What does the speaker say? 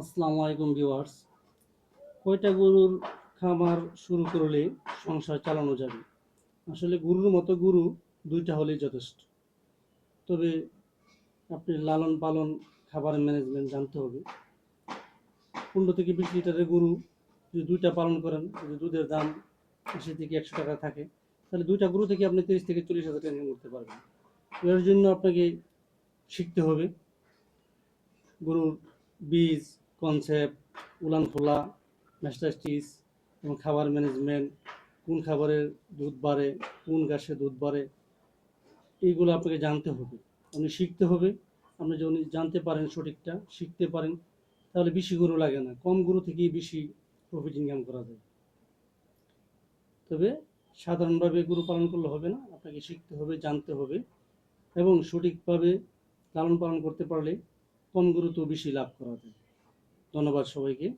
আসসালামু আলাইকুম ভিউয়ার্স। কয়টা গরুর খামার শুরু করলে সংসার চালানো যাবে? আসলে গরুর মতো গরু দুইটা হলেই যথেষ্ট। তবে আপনি লালন পালন, খাবার ম্যানেজমেন্ট জানতে হবে। পনেরো থেকে বিশ লিটারের গরু যদি দুইটা পালন করেন, যদি দুধের দাম আশি থেকে একশো টাকা থাকে, তাহলে দুইটা গরু থেকে আপনি তিরিশ থেকে চল্লিশ হাজার টাকা করতে পারবেন। এর জন্য আপনাকে শিখতে হবে গরুর বীজ কনসেপ্ট উলান খোলা ম্যাস্টাস্টিস এবং খাবার ম্যানেজমেন্ট কোন খাবারের দুধ বাড়ে, কোন ঘাসে দুধ বাড়ে, এইগুলো আপনাকে জানতে হবে। আপনি শিখতে হবে, আপনি যদি জানতে পারেন সঠিকটা, শিখতে পারেন, তাহলে বেশি গরু লাগে না। কম গরু থেকেই বেশি প্রফিট ইনকাম করা যায়। তবে সাধারণভাবে গরু পালন করলে হবে না, আপনাকে শিখতে হবে, জানতে হবে, এবং সঠিকভাবে লালন পালন করতে পারলে কম গরু তো বেশি লাভ করা যায়। ধন্যবাদ সবাইকে।